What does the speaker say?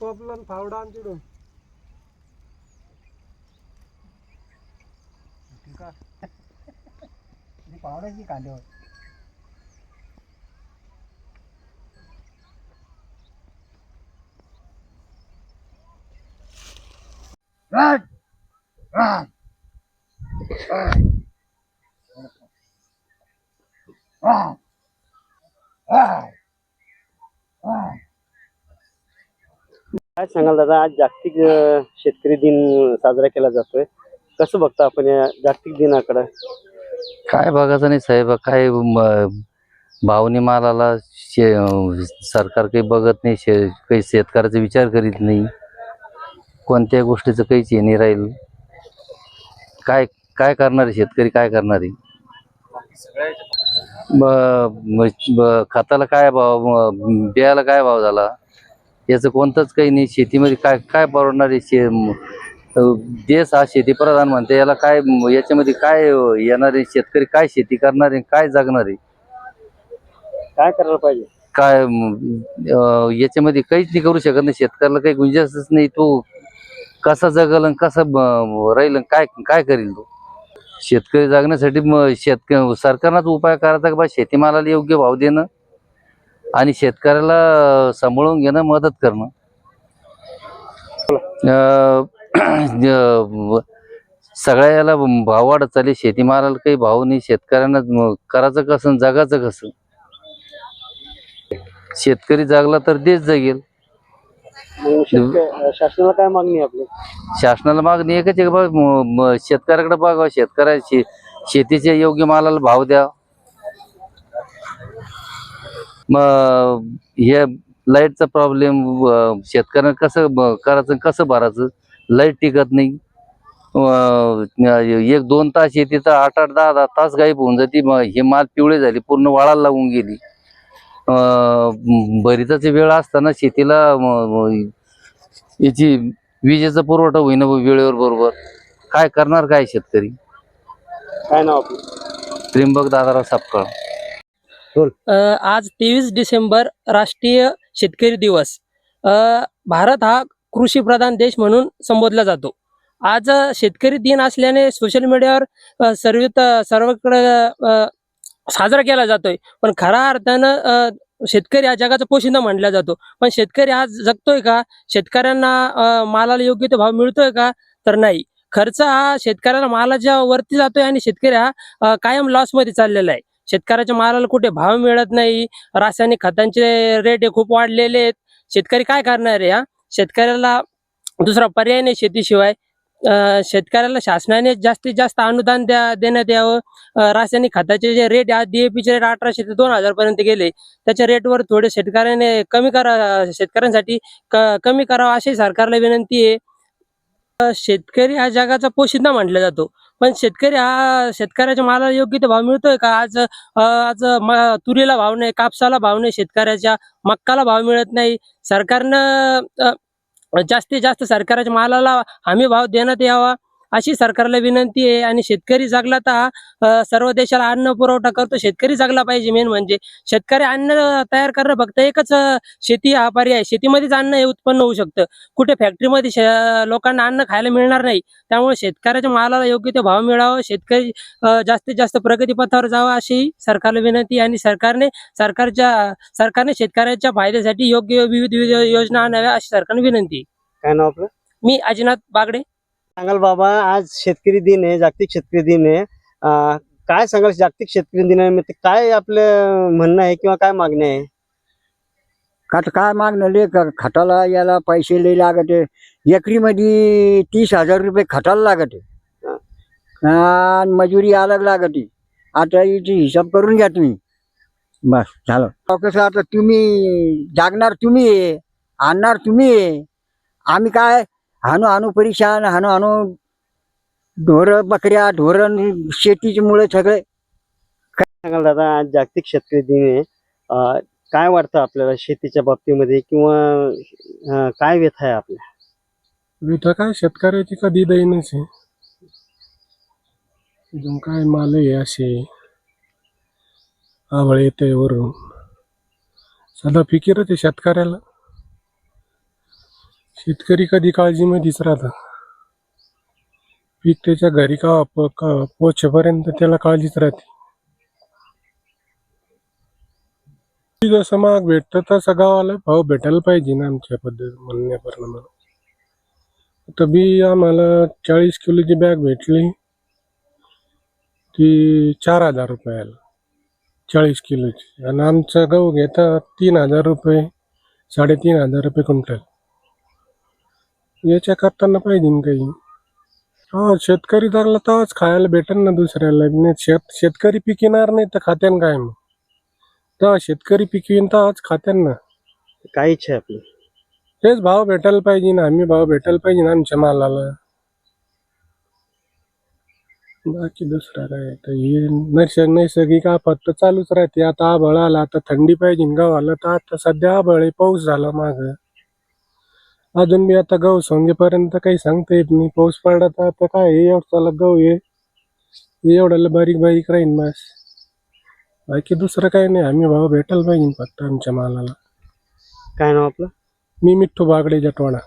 टोपलं फावडा आणि तिडून पावड्याची कांद्यावर काय सांगाल दादा आज जागतिक शेतकरी दिन साजरा केला जातोय. कसं बघता आपण या जागतिक दिनाकडे? काय बघायचं नाही साहेब काय भावनी मालाला शे सरकार काही बघत नाही शे काही शेतकऱ्याचा विचार करीत नाही. कोणत्या गोष्टीचं काहीच हे नाही राहील. काय काय करणार आहे शेतकरी काय करणार? आहे ब- खताला काय भाव म- बियाला काय भाव झाला? याचं कोणतंच काही नाही. शेतीमध्ये काय काय परवडणार आहे शे म- देश हा शेतीप्रधान म्हणते याला काय म- याच्यामध्ये काय येणार आहे शेतकरी काय शेती करणार आहे काय जगणार? आहे काय करायला पाहिजे? काय म, अं, याच्यामध्ये काहीच नाही करू शकत नाही. शेतकऱ्याला काही गुंजाईशच नाही. तो कसा जगल आणि कसा ब- राहील आणि काय काय करील तो? शेतकरी जगण्यासाठी शेतक सरकारनंच उपाय करायचा की बा? शेतीमालाला योग्य भाव देणं आणि शेतकऱ्याला सांभाळून घेणं मदत करणं. अं, अं, सगळ्या याला भाव वाढत चालले. शेतीमालाला काही भाव नाही. शेतकऱ्यांना म- करायचं कसं आणि जगाचं कसं? शेतकरी जागला तर देश जगेल. मग शेतक- अं, शासनाला काय मागणी आहे आपली? शासनाला मागणी एकच आहे की बा म- म- शेतकऱ्याकडे बघा शेतकऱ्या शे शेतीच्या योग्य मालाला भाव द्या मग हे लाईटचा प्रॉब्लेम शेतकऱ्यांना कसं ब- करायचं कसं भरायचं? लाइट टिकत नाही. अं, एक दोन तास येते तर आठ आठ दहा दहा तास गायब होऊन जाते. मग हे माल पिवळे झाले पूर्ण वाळायला लागून गेली. भरिताची वेळ असताना शेतीला म- म- याची विजेचा पुरवठा होईना वेळेवर बरोबर. काय करणार काय शेतकरी? काय नाव आपलं? त्रिंबक दादाराव सापकाळ. अ, आज तेवीस डिसेंबर राष्ट्रीय शेतकरी दिवस. अ, भारत हा कृषी प्रधान देश म्हणून संबोधला जातो. आज शेतकरी दिन असल्याने सोशल मीडियावर सर्व सर्वकडे साजरा केला जातोय. पण खऱ्या अर्थानं शेतकरी हा जगाचा पोशिंदा मानला जातो. पण शेतकरी आज जगतोय का? शेतकऱ्यांना मालाला योग्य तो भाव मिळतोय का? तर नाही. खर्च हा शेतकऱ्याला मालाच्या वरती जातोय आणि शेतकरी हा कायम लॉसमध्ये चाललेला आहे. शेतकऱ्याच्या मालाला कुठे भाव मिळत नाही. रासायनिक खतांचे रेट हे खूप वाढलेले आहेत. शेतकरी काय करणार आहे हा? शेतकऱ्याला दुसरा पर्याय नाही शेतीशिवाय. शेतकऱ्याला शासनाने जास्तीत जास्त अनुदान द्या देण्यात यावं रासायनिक खताचे जे रेट आज डीएपीचे रेट अठराशे ते दोन हजार पर्यंत गेले. त्याच्या रेटवर थोडे शेतकऱ्याने कमी करा शेतकऱ्यांसाठी कमी करावं अशी सरकारला विनंती आहे. शेतकरी हा जगाचा पोशिंदा म्हटला जातो. पण शेतकरी हा शेतकऱ्याच्या मालाला योग्य तो भाव मिळतोय का? आज आज तुरीला भाव नाही कापसाला भाव नाही शेतकऱ्याच्या मक्काला भाव मिळत नाही. सरकारनं जास्तीत जास्त सरकारच्या मालाला हमी भाव देण्यात यावा. अशी सरकारला विनंती आहे. आणि शेतकरी जगला तर सर्व देशाला अन्न पुरवठा करतो. शेतकरी जगला पाहिजे मेन म्हणजे. शेतकरी अन्न तयार करणं फक्त एकच शेती हा पर्याय आहे. शेतीमध्येच अन्न हे उत्पन्न होऊ शकतं. कुठे फॅक्टरीमध्ये लोकांना अन्न खायला मिळणार नाही. त्यामुळे शेतकऱ्याच्या मालाला योग्य तो भाव मिळावा. शेतकरी जास्तीत जास्त प्रगतीपथावर जावं अशी सरकारला विनंती आणि सरकारने सरकारच्या सरकारने शेतकऱ्याच्या फायद्यासाठी योग्य विविध विविध योजना आणाव्या अशी सरकारने विनंती. काय नाव आपलं? मी अजिनाथ बागडे. सांगाल बाबा आज शेतकरी दिन आहे जागतिक शेतकरी दिन आहे. काय सांगाल जागतिक शेतकरी दिनानिमित्त? काय आपलं म्हणणं आहे किंवा काय मागणी आहे? खत काय मागणं? ले खताला याला पैसे लई लागते एकरी मध्ये तीस हजार रुपये खताला लागते आणि मजुरी अलग लागते आता याची हिसाब करून घ्या तुम्ही. बस झालं. कसं आता तुम्ही जागणार तुम्ही आणणार तुम्ही आम्ही काय हाणू हाणू परेशान हाणू हाणू ढोर बकऱ्या ढोरण शेतीच्या मुळे सगळे. सांगाल दादा आज जागतिक शेतकरी दिन आहे. अं, काय वाटतं आपल्याला शेतीच्या बाबतीमध्ये किंवा अं, काय व्यथा आहे आपल्या? विठा काय? शेतकऱ्याची कधी दैनच आहे. अजून काय माल आहे असे. आवळ येते वरून. सदा फिकीरच आहे शेतकऱ्याला. शेतकरी कधी काळजीमध्येच राहतात. पीक त्याच्या घरी का पोचेपर्यंत त्याला काळजीच राहते. जसं महाग भेटतं तसं गावाला भाव भेटायला पाहिजे ना आमच्या पद्धत म्हणण्याप्रमाणे आता बी आम्हाला चाळीस किलोची बॅग भेटली. ती चार हजार रुपयाला चाळीस किलोची. आणि आमचा गहू घेता तीन हजार रुपये साडेतीन हजार रुपये क्विंटल. याच्या करताना पाहिजे ना काही. हा शेतकरी धरला तरच खायला भेटेल ना दुसऱ्याला. नाही शेत शेतकरी पिकणार नाही तर खात्यान काय मग? तेव्हा शेतकरी पिकवीन तरच खात्यान ना. काय इच्छा आहे आपली? तेच भाव भेटायला पाहिजे ना. आम्ही भाव भेटायला पाहिजे ना आमच्या मालाला. बाकी दुसरा काय तर हे नैसर्ग नैसर्गिक आफत तर चालूच राहते. आता आबळ आला आता थंडी पाहिजे न गव्हाला. तर आता सध्या आबळ आहे पाऊस झाला माग. अजून बी आता गहू सोंगेपर्यंत काही सांगता येत नाही. पाऊस पडला तर आता काय हे? एवढा गहू आहे हे एवढ्याला बारीक बारीक राहीन बस बाकी दुसरं काही नाही. आम्ही भाव भेटायला पाहिजे फक्त आमच्या मालाला. काय नाव आपलं? मी मिठ्ठू बागडे जटवाडा.